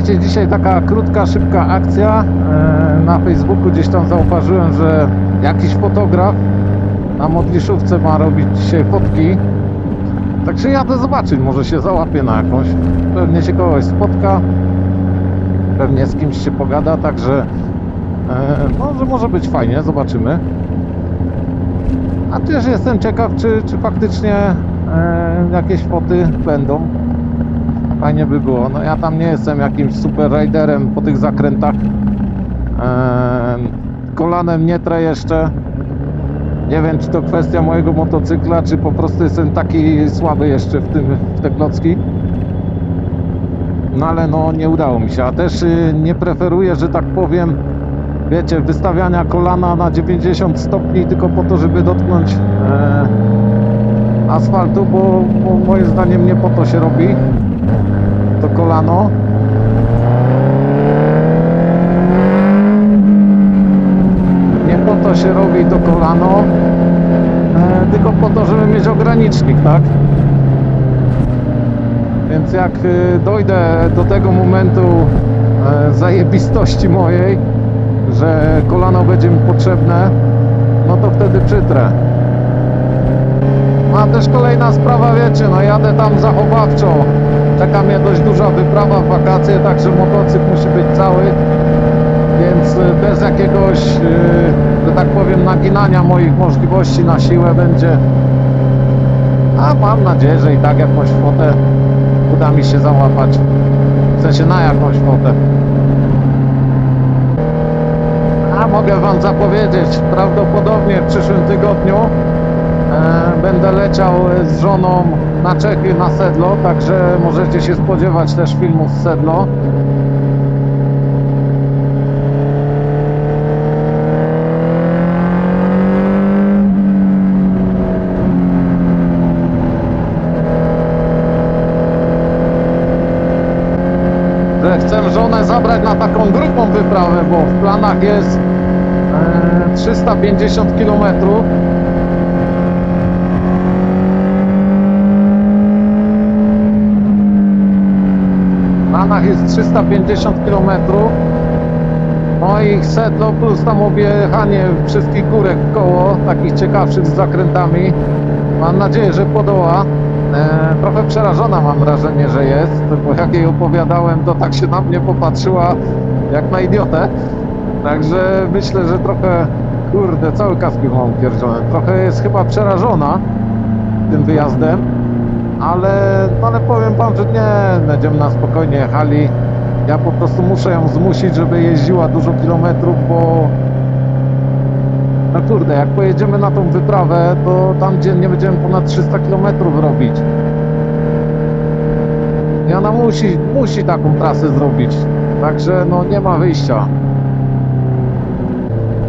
Słuchajcie, dzisiaj taka krótka, szybka akcja. E, Na Facebooku gdzieś tam zauważyłem, że jakiś fotograf na modliszówce ma robić dzisiaj fotki. Także jadę zobaczyć, może się załapię na jakąś. Pewnie się kogoś spotka, pewnie z kimś się pogada, także e, może, może być fajnie, zobaczymy. A też jestem ciekaw, czy, czy faktycznie e, jakieś foty będą. Fajnie by było. No ja tam nie jestem jakimś super riderem po tych zakrętach. Eee, kolanem nie trę jeszcze. Nie wiem, czy to kwestia mojego motocykla, czy po prostu jestem taki słaby jeszcze w, tym, w te klocki. No ale no nie udało mi się. A też y, nie preferuję, że tak powiem, wiecie, wystawiania kolana na 90 stopni tylko po to, żeby dotknąć e, asfaltu, bo, bo moim zdaniem nie po to się robi kolano. Nie po to się robi to kolano, e, tylko po to, żeby mieć ogranicznik, tak? Więc jak e, dojdę do tego momentu e, zajebistości mojej, że kolano będzie mi potrzebne, no to wtedy przytrę. A też kolejna sprawa, wiecie, no jadę tam zachowawczo. Czeka mnie dość duża wyprawa wakacje, także motocykl musi być cały. Więc y, bez jakiegoś, y, że tak powiem, naginania moich możliwości na siłę będzie. A mam nadzieję, że i tak jakąś fotę uda mi się załapać. W sensie na jakąś fotę. A mogę Wam zapowiedzieć, prawdopodobnie w przyszłym tygodniu E, Będę leciał z żoną na Czechy na sedlo, także możecie się spodziewać też filmu z sedlo. Chcę żonę zabrać na taką drugą wyprawę, bo w planach jest e, 350 kilometrów. W planach jest 350 km. No i sedno plus tam objechanie wszystkich górek w koło, takich ciekawszych z zakrętami. Mam nadzieję, że podoła. E, trochę przerażona mam wrażenie, że jest, bo jak jej opowiadałem, to tak się na mnie popatrzyła jak na idiotę. Także myślę, że trochę, kurde, cały kask mam pierdziony. Trochę jest chyba przerażona tym wyjazdem ale, ale powiem wam, że nie, będziemy na spokojnie jechali. Ja po prostu muszę ją zmusić, żeby jeździła dużo kilometrów, bo no kurde, jak pojedziemy na tą wyprawę, to tam dziennie będziemy ponad 300 kilometrów robić. I ona musi, musi taką trasę zrobić. Także no nie ma wyjścia.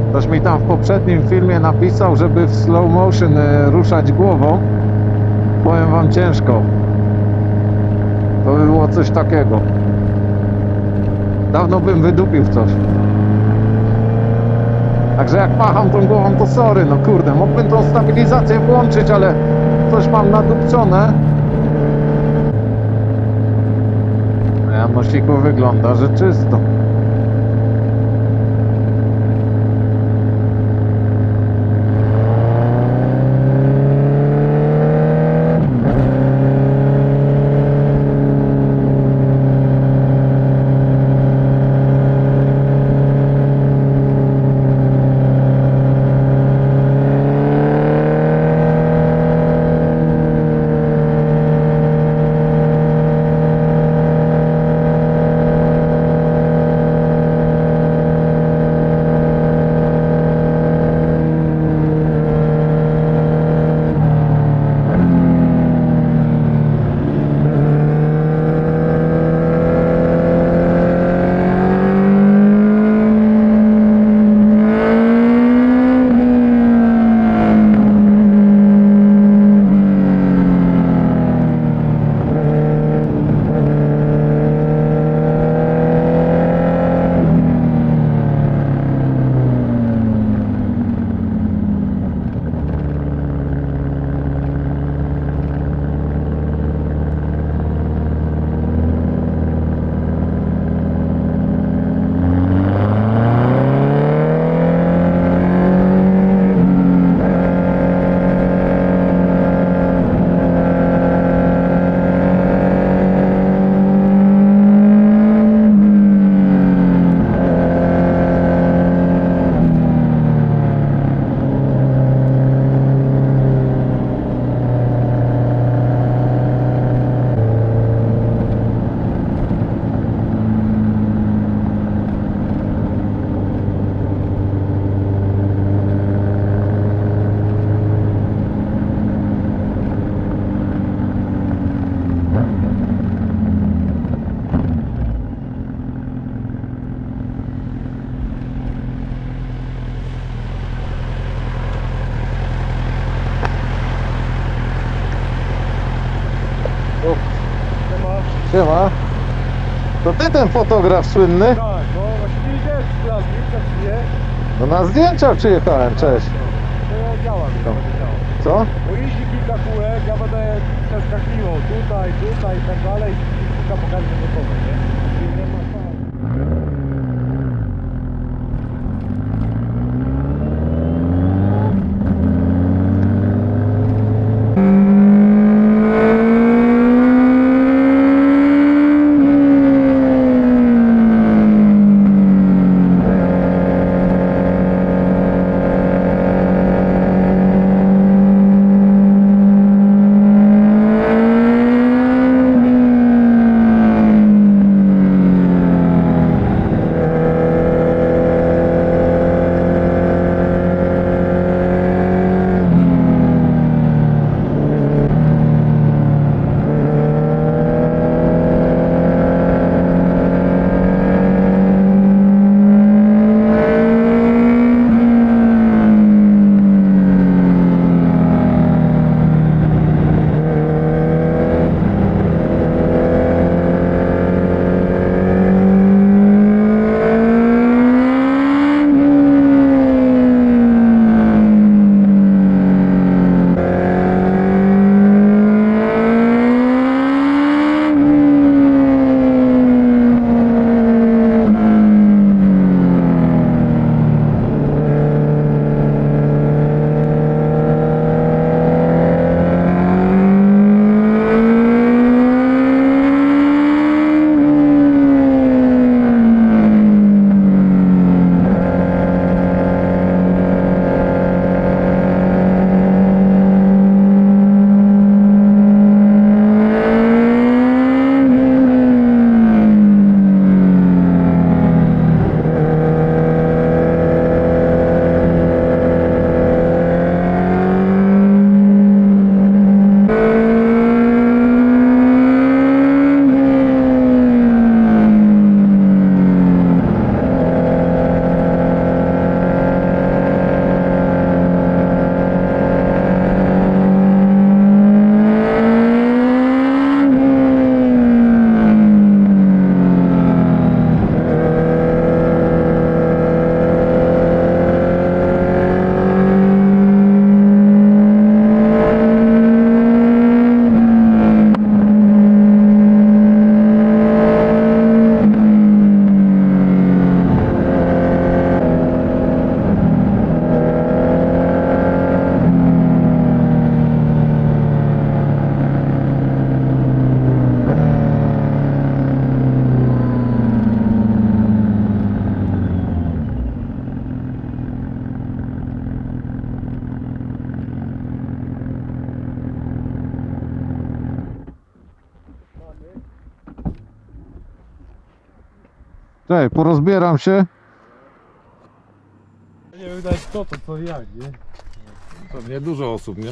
Ktoś mi tam w poprzednim filmie napisał, żeby w slow motion e, ruszać głową. Powiem wam ciężko. To by było coś takiego. Dawno bym wydupił coś. Także jak macham tą głową, to sorry, no kurde, mógłbym tą stabilizację włączyć, ale coś mam nadupczone. A Janosiku wygląda, że czysto. To ty ten fotograf słynny? Tak, no właśnie widziałeś na zdjęciach, czy nie? No na zdjęcia przyjechałem, cześć. To ja działam, No. to działał. Co? Bo jeździ kilka kółek, ja będę przeskakiwał tutaj, tutaj i tak dalej i kilka pokażę gotowe, nie? Cześć, porozbieram się. Nie wiem nawet kto to, co i jak, nie? Pewnie dużo osób, nie?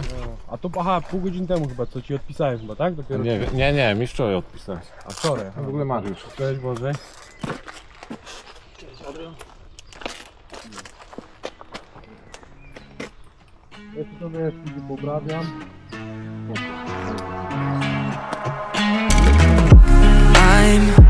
A to, aha, pół godziny temu chyba, co ci odpisałem chyba, tak? Dopiero Nie, wiem- nie, nie, mi wczoraj odpisałeś. A wczoraj. W ogóle masz już. Cześć Boże. Ja sobie jeszcze poprawiam. I'm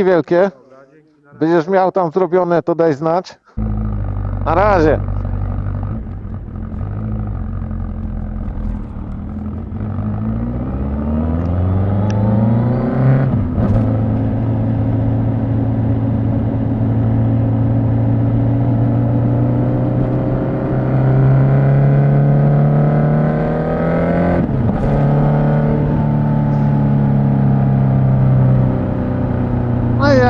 dzięki wielkie. Będziesz miał tam zrobione, to daj znać. Na razie.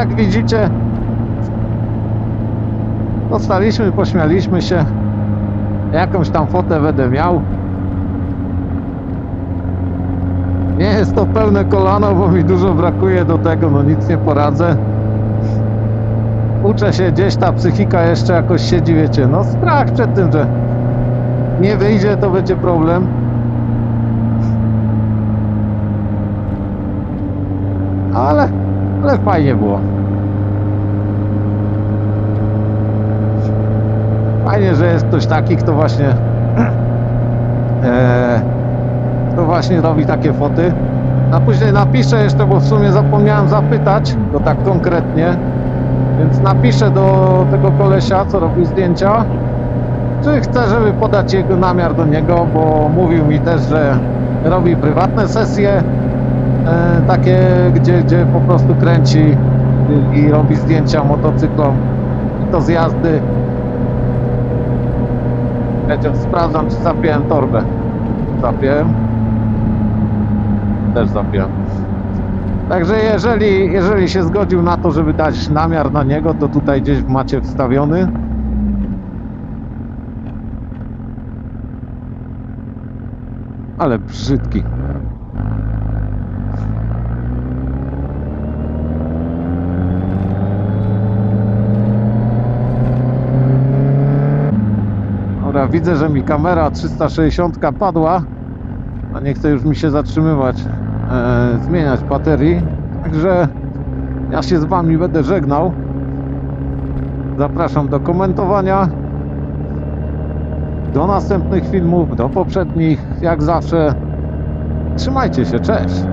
Widzicie, dostaliśmy, pośmialiśmy się. Jakąś tam fotę będę miał. Nie jest to pełne kolano, bo mi dużo brakuje do tego, no nic nie poradzę. Uczę się gdzieś, ta psychika jeszcze jakoś siedzi, wiecie, no strach przed tym, że nie wyjdzie, to będzie problem. Ale fajnie było. Fajnie, że jest ktoś taki, kto właśnie e, kto właśnie robi takie foty. A później napiszę jeszcze, bo w sumie zapomniałem zapytać, to tak konkretnie. Więc napiszę do tego kolesia, co robi zdjęcia, czy chce, żeby podać jego namiar do niego, bo mówił mi też, że robi prywatne sesje, takie, gdzie, gdzie po prostu kręci i, robi zdjęcia motocyklom, i to z jazdy. Wiecie, sprawdzam, czy zapiąłem torbę. Zapiąłem. Też zapiąłem. Także jeżeli, jeżeli się zgodził na to, żeby dać namiar na niego, to tutaj gdzieś macie wstawiony. Ale brzydki. Widzę, że mi kamera 360 padła, a nie chce już mi się zatrzymywać, e, zmieniać baterii. Także ja się z Wami będę żegnał. Zapraszam do komentowania. Do następnych filmów, do poprzednich, jak zawsze. Trzymajcie się, cześć!